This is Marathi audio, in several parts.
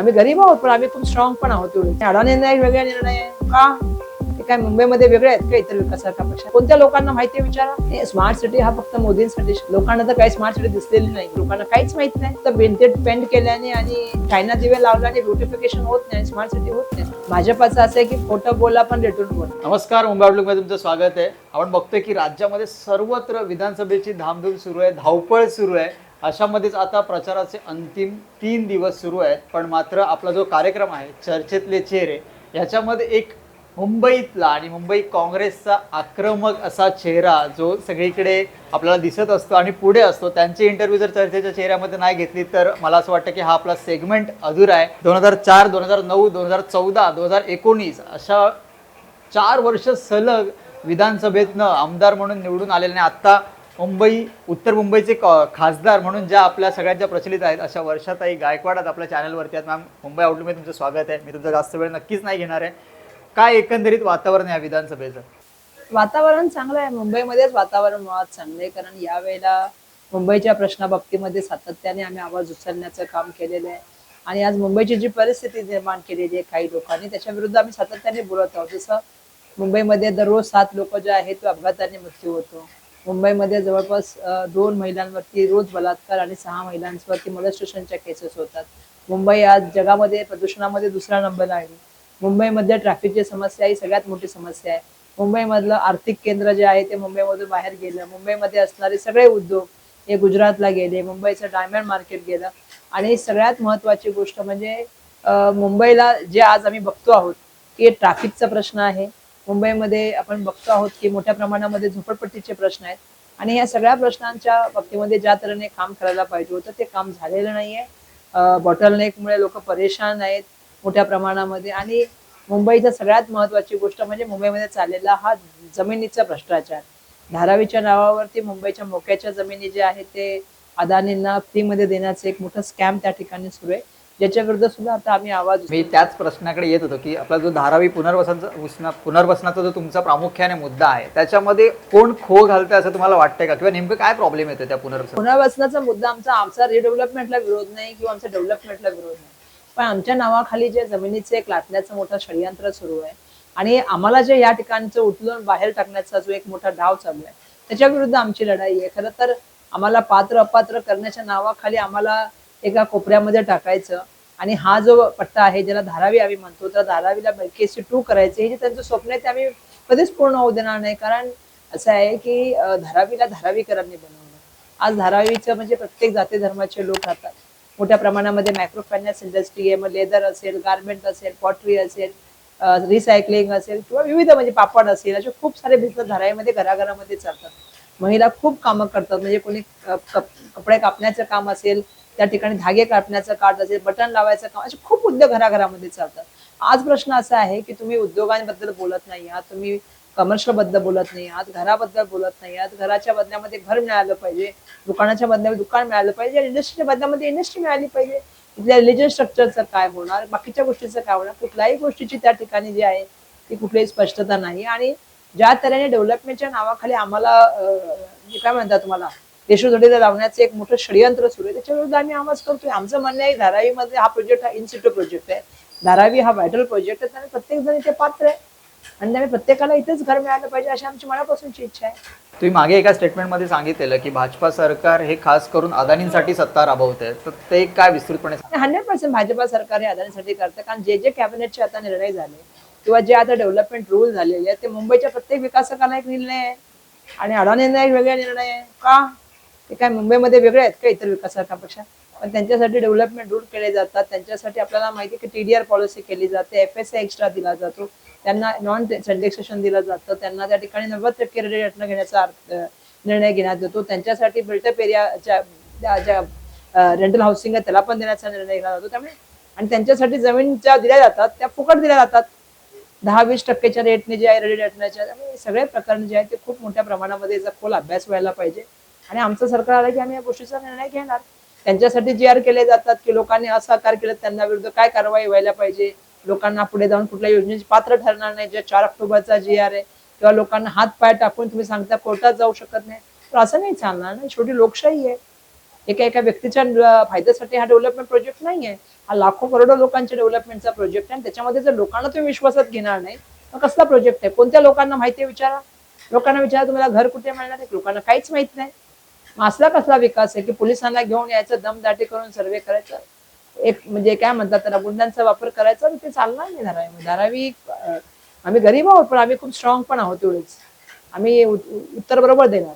आम्ही गरीब आहोत पण आम्ही खूप स्ट्रॉंग पण आहोत एवढे. अडाणी एक वेगळा निर्णय. का? ते काय मुंबईमध्ये वेगळे आहेत का इतर विकासापेक्षा कोणत्या लोकांना माहिती विचारा? हे स्मार्ट सिटी हा फक्त मोदींसाठी लोकांना तर काही स्मार्ट सिटी दिसलेली नाही. लोकांना काहीच माहीत नाही. तर भिंतीत पेंट केल्याने आणि चायना दिवे लावल्याने ब्युटिफिकेशन होत नाही स्मार्ट सिटी होत नाही. भाजपाचं असं आहे की खोटं बोला पण रिटर्न बोला. नमस्कार मुंबई मध्ये तुमचं स्वागत आहे. आपण बघतोय की राज्यामध्ये सर्वत्र विधानसभेची धामधूम सुरू आहे धावपळ सुरू आहे. अशामध्येच आता प्रचाराचे अंतिम तीन दिवस सुरू आहेत पण मात्र आपला जो कार्यक्रम आहे चर्चेतले चेहरे याच्यामध्ये एक मुंबईतला आणि मुंबई काँग्रेसचा आक्रमक असा चेहरा जो सगळीकडे आपल्याला दिसत असतो आणि पुढे असतो त्यांचे इंटरव्ह्यू जर चर्चेच्या चेहऱ्यामध्ये नाही घेतली तर मला असं वाटतं की हा आपला सेगमेंट अधुरा आहे. दोन हजार चार दोन हजार नऊ दोन हजार चौदा दोन हजार एकोणीस अशा चार वर्ष सलग विधानसभेतनं आमदार म्हणून निवडून आलेले आणि आत्ता मुंबई उत्तर मुंबईचे क- खासदार म्हणून ज्या आपल्या सगळ्यांच्या प्रचलित आहेत अशा वर्षाताई गायकवाडात आपल्या चॅनलवरती आहेत. मॅम मुंबई आउटलुकमध्ये तुमचं स्वागत आहे. मी तुमचा जास्त वेळ नक्कीच नाही घेणार आहे. काय एकंदरीत वातावरण आहे या विधानसभेचं? वातावरण चांगलं आहे. मुंबईमध्येच वातावरण मुळात चांगलं आहे. कारण यावेळेला मुंबईच्या प्रश्नाबाबतीमध्ये सातत्याने आम्ही आवाज उचलण्याचं काम केलेलं आहे. आणि आज मुंबईची जी परिस्थिती निर्माण केलेली आहे काही लोकांनी त्याच्या विरुद्ध आम्ही सातत्याने बोलत आहोत. जसं मुंबईमध्ये दररोज सात लोक जे आहेत ते अपघाताने मृत्यू होतो. मुंबईमध्ये जवळपास दोन महिलांवरती रोज बलात्कार आणि सहा महिलांवरती मोलेस्टेशनच्या केसेस होतात. मुंबई आज जगामध्ये प्रदूषणामध्ये दुसरा नंबर आहे. मुंबईमध्ये ट्रॅफिकची समस्या ही सगळ्यात मोठी समस्या आहे. मुंबईमधलं आर्थिक केंद्र जे आहे ते मुंबईमधून बाहेर गेलं. मुंबईमध्ये असणारे सगळे उद्योग हे गुजरातला गेले. मुंबईचं डायमंड मार्केट गेलं. आणि सगळ्यात महत्वाची गोष्ट म्हणजे मुंबईला जे आज आम्ही बघतो आहोत की ट्रॅफिकचा प्रश्न आहे. मुंबईमध्ये आपण बघतो आहोत की मोठ्या प्रमाणामध्ये झोपडपट्टीचे प्रश्न आहेत. आणि या सगळ्या प्रश्नांच्या बाबतीमध्ये ज्या तऱ्हेने काम करायला पाहिजे होतं ते काम झालेलं नाहीये. बॉटलनेकमुळे लोक परेशान आहेत मोठ्या प्रमाणामध्ये. आणि मुंबईचा सगळ्यात महत्वाची गोष्ट म्हणजे मुंबईमध्ये चाललेला हा जमिनीचा भ्रष्टाचार. धारावीच्या नावावरती मुंबईच्या मोक्याच्या जमिनी जे आहेत ते अदानींना फ्रीमध्ये देण्याचं एक मोठं स्कॅम त्या ठिकाणी सुरू आहे. ज्याच्या विरुद्ध सुद्धा आता आम्ही आवाज मी त्याच प्रश्नाकडे येत होतो की आपला जो धारावी पुनर्वसनचा पुनर्वसनाचा जो तुमचा प्रामुख्याने मुद्दा आहे त्याच्यामध्ये कोण खो घालतंय असं तुम्हाला वाटतंय का? किंवा नेमकं काय प्रॉब्लेम येतो त्या पुनर्वसन पुनर्वसनाचा मुद्दा आमचा आमचा रिडेव्हलपमेंटला विरोध नाही किंवा आमच्या डेव्हलपमेंटला विरोध नाही. पण आमच्या नावाखाली जे जमिनीचे एक लाटण्याचं मोठं षडयंत्र सुरू आहे आणि आम्हाला जे या ठिकाणचं उचलून बाहेर टाकण्याचा जो एक मोठा डाव चालू आहे त्याच्या विरुद्ध आमची लढाई आहे. खरं तर आम्हाला पात्र अपात्र करण्याच्या नावाखाली आम्हाला एका कोपऱ्यामध्ये टाकायचं. आणि हा जो पट्टा आहे ज्याला धारावी आम्ही म्हणतो तर धारावीला केसी टू करायचे. हे जे त्यांचं स्वप्न आहे ते आम्ही कधीच पूर्ण होऊ देणार नाही. कारण असं आहे की धारावीला धारावीकरांनी बनवलं. आज धारावीचं म्हणजे प्रत्येक जाती धर्माचे लोक राहतात. मोठ्या प्रमाणामध्ये मायक्रो फायनान्स इंडस्ट्री आहे मग लेदर असेल गार्मेंट असेल पॉटरी असेल रिसायकलिंग असेल किंवा विविध म्हणजे पापड असेल असे खूप सारे बिझनेस धारावीमध्ये घराघरामध्ये चालतात. महिला खूप कामं करतात. म्हणजे कोणी कपडे कापण्याचं काम असेल त्या ठिकाणी धागे कापण्याचं कार्ड असेल बटन लावायचं काम असे खूप उद्योग घराघरामध्ये चालतात. आज प्रश्न असा आहे की तुम्ही उद्योगांबद्दल बोलत नाही आहात तुम्ही कमर्शियलबद्दल बोलत नाही आहात घराबद्दल बोलत नाही आहात घराच्या बदल्यामध्ये घर मिळालं पाहिजे दुकानाच्या बदल्यामध्ये दुकान मिळालं पाहिजे इंडस्ट्रीच्या बदल्यामध्ये इंडस्ट्री मिळाली पाहिजे. तिथल्या रिलिजन स्ट्रक्चरचं काय होणार बाकीच्या गोष्टीचं काय होणार? कुठल्याही गोष्टीची त्या ठिकाणी जी आहे ती कुठलीही स्पष्टता नाही. आणि ज्या तऱ्हेने डेव्हलपमेंटच्या नावाखाली आम्हाला काय म्हणतात तुम्हाला? देशोधडीला लावण्याचं एक मोठं षडयंत्र सुरू आहे. त्याच्या विरुद्ध आम्ही आवाज करतोय. आमचं म्हणणं आहे धारावीमध्ये हा प्रोजेक्ट हा इन्स्टिट्यूट प्रोजेक्ट आहे. धारावी हा व्हायटल प्रोजेक्ट आहे. त्यामुळे प्रत्येक जण इथे पात्र आहे. आणि त्यामुळे प्रत्येकाला इथेच घर मिळालं पाहिजे अशी आमची मनापासूनची इच्छा आहे. तुम्ही मागे एका स्टेटमेंटमध्ये सांगितलेलं की भाजपा सरकार हे खास करून अदानींसाठी सत्ता राबवत. आहे तर ते काय विस्तृतपणे. हंड्रेड पर्सेंट भाजपा सरकार हे अदानीसाठी करतं. कारण जे जे कॅबिनेटचे आता निर्णय झाले किंवा जे आता डेव्हलपमेंट रूल झालेले आहेत ते मुंबईच्या प्रत्येक विकासकाला एक निर्णय आहे. आणि अडाणींना एक वेगळा निर्णय आहे. का? ते काय मुंबईमध्ये वेगळे आहेत का इतर विकासकांपेक्षा पण त्यांच्यासाठी डेव्हलपमेंट रूल केले जातात. त्यांच्यासाठी आपल्याला माहिती की टीडीआर पॉलिसी केली जाते. एफ एस एक्स्ट्रा दिला जातो. त्यांना नॉन इंडेक्सेशन दिलं जातं. त्यांना त्या ठिकाणी नव्वद टक्के रेट घेण्याचा निर्णय घेण्यात येतो. त्यांच्यासाठी बिल्टअप एरियाच्या ज्या रेंटल हाऊसिंग आहे त्याला पण देण्याचा निर्णय घेण्यात जातो. त्यामुळे आणि त्यांच्यासाठी जमीन ज्या दिल्या जातात त्या फुकट दिल्या जातात. दहा वीस टक्केच्या रेटने जे आहे रेडी रेटण्याच्या त्यामुळे सगळे प्रकरण जे आहे ते खूप मोठ्या प्रमाणामध्ये याचा खोल अभ्यास व्हायला पाहिजे. आणि आमचं सरकार आलं की आम्ही या गोष्टीचा निर्णय घेणार. त्यांच्यासाठी जी आर केले जातात की लोकांनी असहकार केलं त्यांना विरुद्ध काय कारवाई व्हायला पाहिजे? लोकांना पुढे जाऊन कुठल्या योजनेची पात्र ठरणार नाही? जे चार ऑक्टोबरचा जी आर आहे किंवा लोकांना हात पाय टाकून तुम्ही सांगता कोर्टात जाऊ शकत नाही. तर असं नाही चालणार ना. छोटी लोकशाही आहे. एका एका व्यक्तीच्या फायद्यासाठी हा डेव्हलपमेंट प्रोजेक्ट नाही आहे. हा लाखो करोडो लोकांच्या डेव्हलपमेंटचा प्रोजेक्ट आहे. आणि त्याच्यामध्ये जर लोकांना तुम्ही विश्वासात घेणार नाही मग कसला प्रोजेक्ट आहे? कोणत्या लोकांना माहिती आहे विचारा. लोकांना विचारा तुम्हाला घर कुठे मिळणार आहे? लोकांना काहीच माहीत नाही. असला कसला विकास आहे की पोलिसांना घेऊन यायचं दमदाटी करून सर्वे करायचं? एक म्हणजे काय म्हणतात त्याला गुंडांचा वापर करायचा आणि ते चालणार नाही धारावी. धारावी आम्ही गरीब आहोत पण आम्ही खूप स्ट्रॉंग पण आहोत तेवढेच आम्ही उत- उत्तर बरोबर देणार.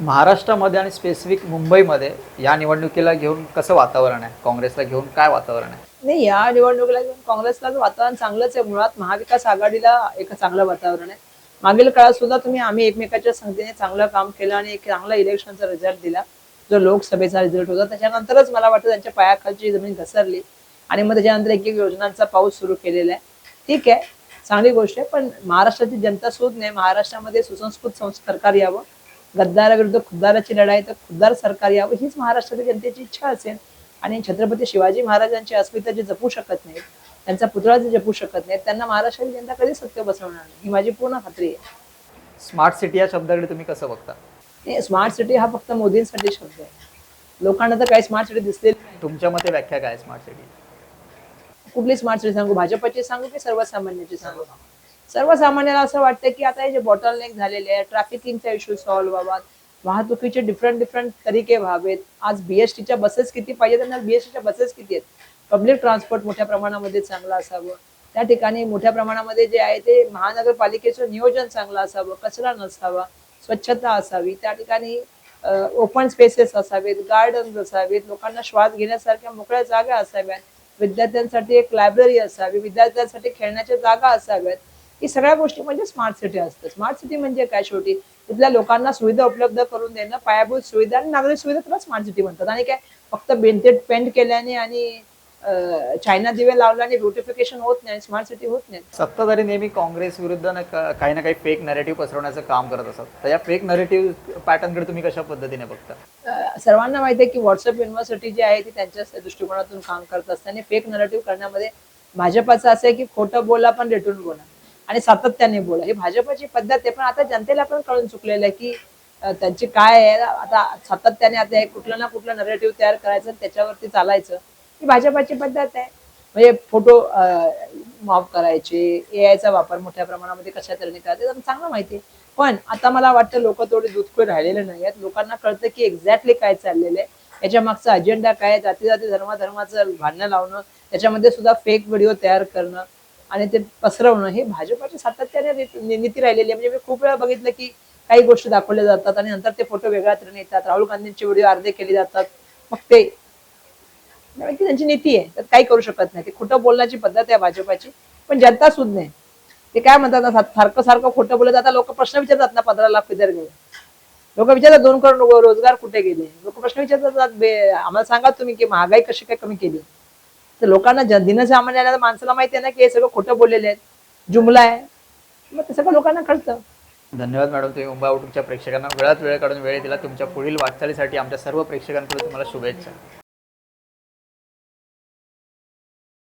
महाराष्ट्रामध्ये आणि स्पेसिफिक मुंबईमध्ये या निवडणुकीला घेऊन कसं वातावरण आहे? काँग्रेसला घेऊन काय वातावरण आहे? नाही या निवडणुकीला घेऊन काँग्रेसला वातावरण चांगलंच आहे. मुळात महाविकास आघाडीला एक चांगलं वातावरण आहे. मागील काळात सुद्धा तुम्ही आम्ही एकमेकाच्या संगतीने चांगलं काम केलं आणि एक चांगला इलेक्शनचा रिझल्ट दिला. जो लोकसभेचा रिझल्ट होता. त्याच्यानंतरच मला वाटतं त्यांच्या पायाखालची जमीन घसरली आणि मग त्याच्यानंतर एक एक योजनांचा पाऊस सुरू केलेला आहे. ठीक आहे. चांगली गोष्ट आहे. पण महाराष्ट्राची जनता सूद नाही. महाराष्ट्रामध्ये सुसंस्कृत संस- सरकार यावं गद्दाराविरुद्ध खुद्दाराची लढाई तर खुद्दार सरकार यावं हीच महाराष्ट्रातील जनतेची इच्छा असेल. आणि छत्रपती शिवाजी महाराजांची अस्मिता जे जपू शकत नाहीत. त्यांचा पुतळा जे जपू शकत नाहीत त्यांना महाराष्ट्राची जनता कधीच सत्य बसवणार नाही? ही माझी पूर्ण खात्री आहे. स्मार्ट सिटी या शब्दाकडे तुम्ही कसं बघता? स्मार्ट सिटी हा फक्त मोदींसाठी शब्द आहे. लोकांना तर काही स्मार्ट सिटी नाही. तुमच्या मते व्याख्या काय स्मार्ट सिटी कुठली स्मार्ट सिटी सांगू? भाजपची सांगू की सर्वसामान्याची सांगू? सर्वसामान्याला असं वाटतं की आता हे जे बॉटलनेक झालेले आहे ट्रॅफिकिंगचा इश्यू सॉल्व्ह व्हावा वाहतुकीचे डिफरंट डिफरंट तरीके व्हावेत. आज बीएसटीच्या बसेस किती पाहिजे त्यांना बीएसटीच्या बसेस किती आहेत? पब्लिक ट्रान्सपोर्ट मोठ्या प्रमाणामध्ये चांगला असावं. त्या ठिकाणी मोठ्या प्रमाणामध्ये जे आहे ते महानगरपालिकेचं नियोजन चांगलं असावं कचरा नसावा स्वच्छता असावी त्या ठिकाणी ओपन स्पेसेस असावेत गार्डन्स असावेत लोकांना श्वास घेण्यासारख्या मोकळ्या जागा असाव्यात विद्यार्थ्यांसाठी एक लायब्ररी असावी विद्यार्थ्यांसाठी खेळण्याच्या जागा असाव्यात. ही सगळ्या गोष्टी म्हणजे स्मार्ट सिटी असतं स्मार्ट सिटी म्हणजे काय शेवटी? तिथल्या लोकांना सुविधा उपलब्ध करून देणं पायाभूत सुविधा आणि नागरिक सुविधा त्याला स्मार्ट सिटी म्हणतात. आणि काय? फक्त बेंटेड पेंट केल्याने आणि चायना दिवे लावल्याने ब्युटिफिकेशन होत नाही स्मार्ट सिटी होत नाही. सत्ताधारी नेहमी काँग्रेस विरुद्ध ना काही ना काही फेक नरेटिव्ह पसरवण्याचं काम करत असतात. तर या फेक नरेटिव्ह पॅटर्नकडे तुम्ही कशा पद्धतीने बघता? सर्वांना माहिती आहे की व्हॉट्सअप युनिव्हर्सिटी जी आहे ती त्यांच्या दृष्टिकोनातून काम करत असते आणि फेक नरेटिव्ह करण्यामध्ये भाजपाचं असं आहे की खोटं बोला पण रेटून बोला आणि सातत्याने बोला. ही भाजपाची पद्धत आहे पण आता जनतेला पण कळून चुकलेलं आहे की त्यांची काय आहे. आता सातत्याने आता कुठलं ना कुठलं नरेटिव्ह तयार करायचं आणि त्याच्यावरती चालायचं. ही भाजपाची पद्धत आहे. म्हणजे फोटो माफ करायचे ए चा वापर मोठ्या प्रमाणामध्ये कशा तऱ्हेने करायचे चांगलं माहिती आहे. पण आता मला वाटतं लोक थोडे दुधखोर राहिलेले नाही आहेत लोकांना कळतं की एक्झॅक्टली काय चाललेलं आहे. याच्या मागचा अजेंडा काय जाती जाती धर्माधर्माचं भांडणं लावणं त्याच्यामध्ये सुद्धा फेक व्हिडिओ तयार करणं आणि ते पसरवणं हे भाजपाची सातत्याने नीती राहिलेली आहे. म्हणजे मी खूप वेळा बघितलं की काही गोष्टी दाखवल्या जातात आणि नंतर ते फोटो वेगळ्या तऱ्हेने येतात. राहुल गांधींचे व्हिडिओ अर्धे केले जातात. मग ते ती त्यांची नीती आहे. त्यात काही करू शकत नाही. ते खोटं बोलण्याची पद्धत आहे भाजपाची. पण जनता सुद्धा नाही ते काय म्हणतात ना सारखं सारखं खोटं बोलत आता लोक प्रश्न विचारतात ना पंधरा लाख फिदर गेले लोक विचारतात दोन करोड रोजगार कुठे गेले? लोक प्रश्न विचारतात आम्हाला सांगा तुम्ही की महागाई कशी काय कमी केली? तर लोकांना दिनसामान्य माणसाला माहिती आहे ना की हे सगळं खोटं बोललेले आहेत. जुमला आहे. मग ते सगळं लोकांना कळतं. धन्यवाद मॅडम तुम्ही मुंबई आउटच्या प्रेक्षकांना. वेळात वेळ काढून वेळ दिला. तुमच्या पुढील वाटचालीसाठी आमच्या सर्व प्रेक्षकांकडून तुम्हाला शुभेच्छा.